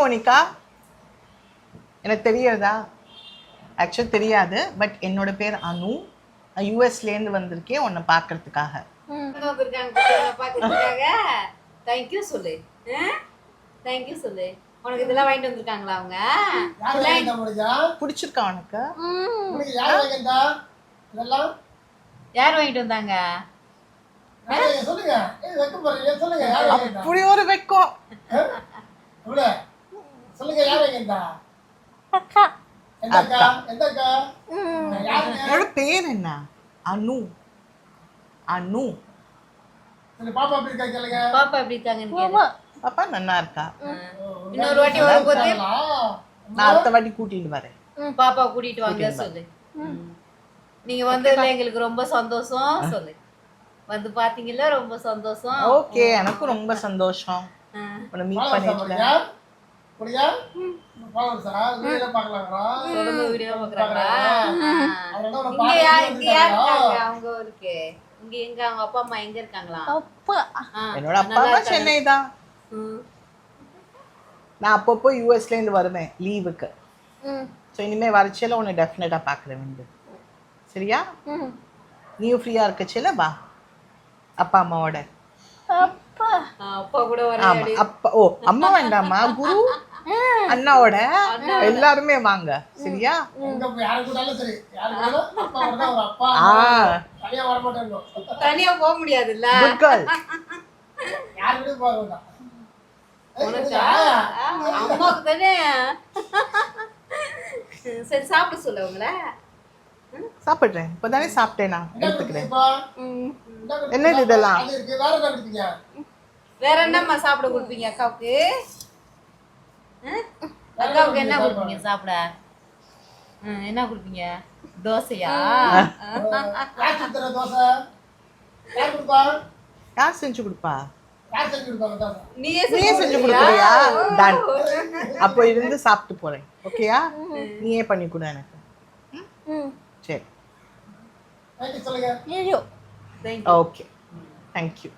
Monica எனக்கு தெரியாதா? Actually தெரியாது பட் என்னோட பேர் அனு. நான் யூஎஸ்லேருந்து வந்திருக்கேன் உன்னை பார்க்கறதுக்காக. தேங்க்யூ சொல்லு. தேங்க்யூ சொல்லு. உனக்கு இதெல்லாம் வாங்கிட்டு வந்திருக்காங்களா அவங்க? பிடிச்சிருக்கா உனக்கு? யார் வாங்கிட்டா இதெல்லாம்? யார் வாங்கிட்டு வந்தாங்க? அப்படி ஒரு வெக்கம். சொல்லுங்க யார் வாங்கிட்டா அக்கா. எந்த அக்கா. எந்த அக்கா யாருங்க? என்னோட பேர் என்ன? அனு. அனு. சரி பாப்பா எப்படி இருக்கா கேளுங்க. பாப்பா எப்படி இருக்காங்கன்னு கேளு. பாப்பா நல்லா இருக்கா? இன்னொரு வாட்டி வரும்போது நான் அடுத்த வாட்டி கூட்டிட்டு வரேன். பாப்பா கூட்டிட்டு வாங்க சொல்லு. நீங்க வந்ததுல எங்களுக்கு ரொம்ப சந்தோஷம் சொல்லு. வந்து பாத்தீங்கல்ல ரொம்ப சந்தோஷம். ஓகே எனக்கும் ரொம்ப சந்தோஷம். உன்னை மீட் பண்ணிட்டேன் வீடியோ தொடர்ந்து வீடியோ அவங்க இங்க எங்க அவங்க அப்பா அம்மா எங்க இருக்காங்களா? என்னோட அப்பா அம்மா சென்னை தான். நான் அப்பப்போ யூஎஸ்லேருந்து வருவேன் லீவுக்கு ஸோ இனிமேல் வரச்சேல உன்னை டெஃபினட்டாக பார்க்குறேன் வந்து சரியா? நீயும் ஃப்ரீயாக இருக்கச்சேல வா. அப்பா அம்மாவோட. ஆ, அப்பா கூட வர அப்பா. ஓ அம்மா வேண்டாமா குரு? அண்ணாவோட. எல்லாருமே வாங்க. சரியா? தனியா வர மாட்டேன் தனியா போக முடியாதுல்ல? அம்மாவுக்கு தானே? சரி சாப்பிட சொல்ல உங்கள சாப்பிட்றேன். இப்போ தானே சாப்பிட்டேன் நான். என்ன எடுத்துக்கிறேன்? என்னது இதெல்லாம்? அது இருக்கு. வேற என்னம்மா சாப்பிட கொடுப்பீங்க அக்காவுக்கு? அக்காவுக்கு என்ன கொடுப்பீங்க? சாப்பிட. ம், என்ன கொடுப்பீங்க? தோசையா? யார் சுத்துற தோசை யார் கொடுப்பா? யார் செஞ்சு கொடுப்பா நீயே செஞ்சு கொடுக்குறியா டன் அப்போ இருந்து சாப்பிட்டு போறேன். ஓகேயா நீயே பண்ணி கொடு எனக்கு. ம்? சரி. Okay thank you